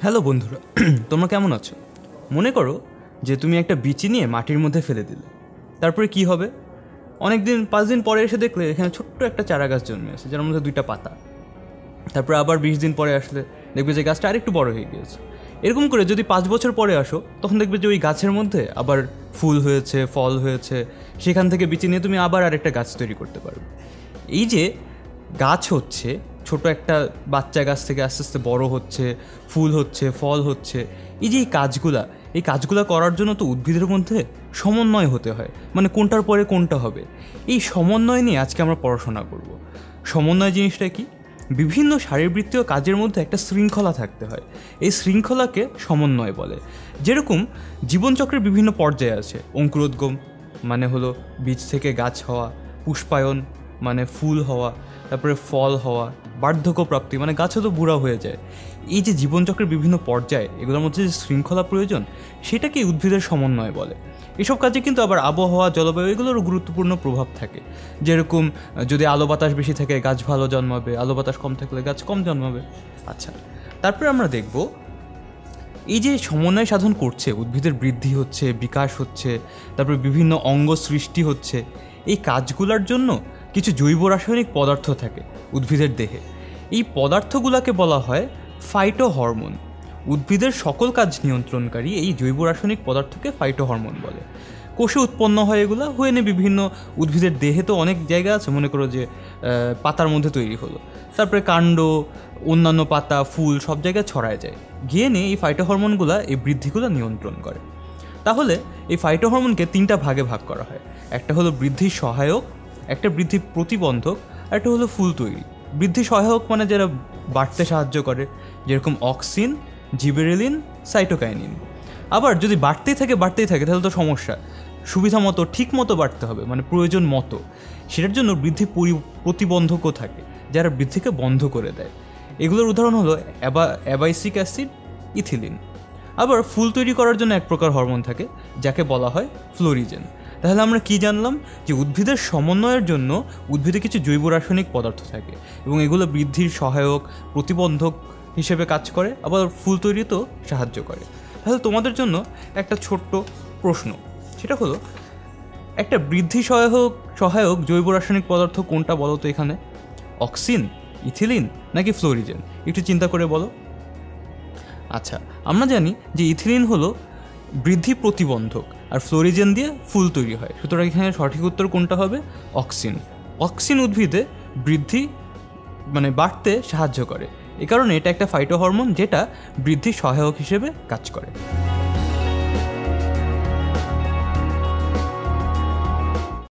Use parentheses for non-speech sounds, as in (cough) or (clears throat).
Hello বন্ধুরা, (clears throat) তোমরা কেমন আছো? মনে করো যে তুমি একটা বিচি নিয়ে মাটির মধ্যে ফেলে দিলে। তারপরে কি হবে? অনেক দিন পাঁচ দিন পরে এসে দেখলে এখানে ছোট্ট একটা চারা গাছ জন্মে আছে যার মধ্যে দুইটা পাতা। তারপরে আবার বিশ দিন পরে আসলে দেখবে যে গাছটা আরেকটু বড় হয়ে গিয়েছে। এরকম করে যদি পাঁচ বছর পরে আসো, তখন দেখবে যে ওই গাছের মধ্যে আবার ফুল হয়েছে, ফল হয়েছে। সেখান থেকে বিচি নিয়ে তুমি আবার আরেকটা গাছ তৈরি করতে পারবে। এই যে গাছ হচ্ছে ছোট একটা বাচ্চা গাছ থেকে আস্তে আস্তে বড় হচ্ছে, ফুল হচ্ছে, ফল হচ্ছে। এই যে এই কাজগুলা, এই কাজগুলো করার জন্য তো উদ্ভিদের মধ্যে সমন্বয় হতে হয়। মানে কোনটার পরে কোনটা হবে? এই সমন্বয় নিয়ে আজকে আমরা পড়াশোনা করব। সমন্বয় জিনিসটা কি? বিভিন্ন শারীরবৃত্তীয় কাজের মধ্যে একটা শৃঙ্খলা থাকতে হয়। এই শৃঙ্খলাকে সমন্বয় বলে। যেরকম জীবনচক্রের বিভিন্ন পর্যায়ে আছে। অঙ্কুরোদ্গম মানে হলো বীজ থেকে গাছ হওয়া, পুষ্পায়ন মানে ফুল হওয়া, তারপরে ফল হওয়া বার্ধক্য প্রাপ্তি মানে গাছও তো বুড়া হয়ে যায়। এই যে জীবনচক্রের বিভিন্ন পর্যায়ে, এগুলোর মধ্যে যে শৃঙ্খলা প্রয়োজন, সেটাকে উদ্ভিদের সমন্বয় বলে। এসব কাজে কিন্তু আবার আবহাওয়া, জলবায়ু এগুলোরও গুরুত্বপূর্ণ প্রভাব থাকে। যেরকম, যদি আলো বাতাস বেশি থাকে, গাছ ভালো জন্মাবে, আলো বাতাস কম থাকলে গাছ কম জন্মাবে। আচ্ছা তারপরে আমরা দেখব, এই যে সমন্বয় সাধন করছে, উদ্ভিদের বৃদ্ধি হচ্ছে, বিকাশ হচ্ছে, তারপরে বিভিন্ন অঙ্গ সৃষ্টি হচ্ছে, এই কাজগুলোর জন্য কিছু জৈব রাসায়নিক পদার্থ থাকে উদ্ভিদের দেহে। এই পদার্থগুলোকে বলা হয় ফাইটো হরমোন উদ্ভিদের সকল কাজ নিয়ন্ত্রণকারী এই জৈব রাসায়নিক পদার্থকে ফাইটো হরমোন বলে। কোষে উৎপন্ন হয় এগুলো, হয়ে নে বিভিন্ন উদ্ভিদের দেহে তো অনেক জায়গা আছে, মনে করো যে পাতার মধ্যে তৈরি হলো। তারপরে কাণ্ড, অন্যান্য পাতা, ফুল সব জায়গায় ছড়ায় যায়। গিয়ে নিয়ে এই ফাইটো হরমোনগুলো এই বৃদ্ধিগুলো নিয়ন্ত্রণ করে। তাহলে এই ফাইটো হরমোনকে তিনটা ভাগে ভাগ করা হয়। একটা হলো বৃদ্ধির সহায়ক একটা বৃদ্ধি প্রতিবন্ধক একটা হলো ফুল তৈরি বৃদ্ধি সহায়ক মানে যারা বাড়তে সাহায্য করে, যেরকম অক্সিন, জিবেরেলিন, সাইটোকাইনিন। আবার যদি বাড়তেই থাকে বাড়তেই থাকে, তাহলে তো সমস্যা। সুবিধা মতো, ঠিক মতো বাড়তে হবে মানে প্রয়োজন মতো। সেটার জন্য বৃদ্ধি প্রতিবন্ধকও থাকে, যারা বৃদ্ধিকে বন্ধ করে দেয়। এগুলোর উদাহরণ হলো অ্যাবা, অ্যাবাইসিক অ্যাসিড, ইথিলিন। আবার ফুল তৈরি করার জন্য এক প্রকার হরমোন থাকে, যাকে বলা হয় ফ্লোরিজেন। তাহলে আমরা কি জানলাম? যে উদ্ভিদের সমন্বয়ের জন্য উদ্ভিদে কিছু জৈব রাসায়নিক পদার্থ থাকে এবং এগুলো বৃদ্ধির সহায়ক, প্রতিবন্ধক হিসেবে কাজ করে, আবার ফুল তৈরিতেও সাহায্য করে। তাহলে তোমাদের জন্য একটা ছোট্ট প্রশ্ন। সেটা হলো, একটা বৃদ্ধি সহায়ক সহায়ক জৈব রাসায়নিক পদার্থ কোনটা বলো তো এখানে? অক্সিন, ইথিলিন নাকি ফ্লোরিজেন? একটু চিন্তা করে বলো। আচ্ছা আমরা জানি যে ইথিলিন হলো বৃদ্ধি প্রতিবন্ধক। আর ফ্লোরিজেন দিয়ে ফুল তৈরি হয়। সুতরাং এখানে সঠিক উত্তর কোনটা হবে? অক্সিন। অক্সিন উদ্ভিদে বৃদ্ধি মানে বাড়তে সাহায্য করে। এ কারণে এটা একটা ফাইটো হরমোন যেটা বৃদ্ধির সহায়ক হিসেবে কাজ করে।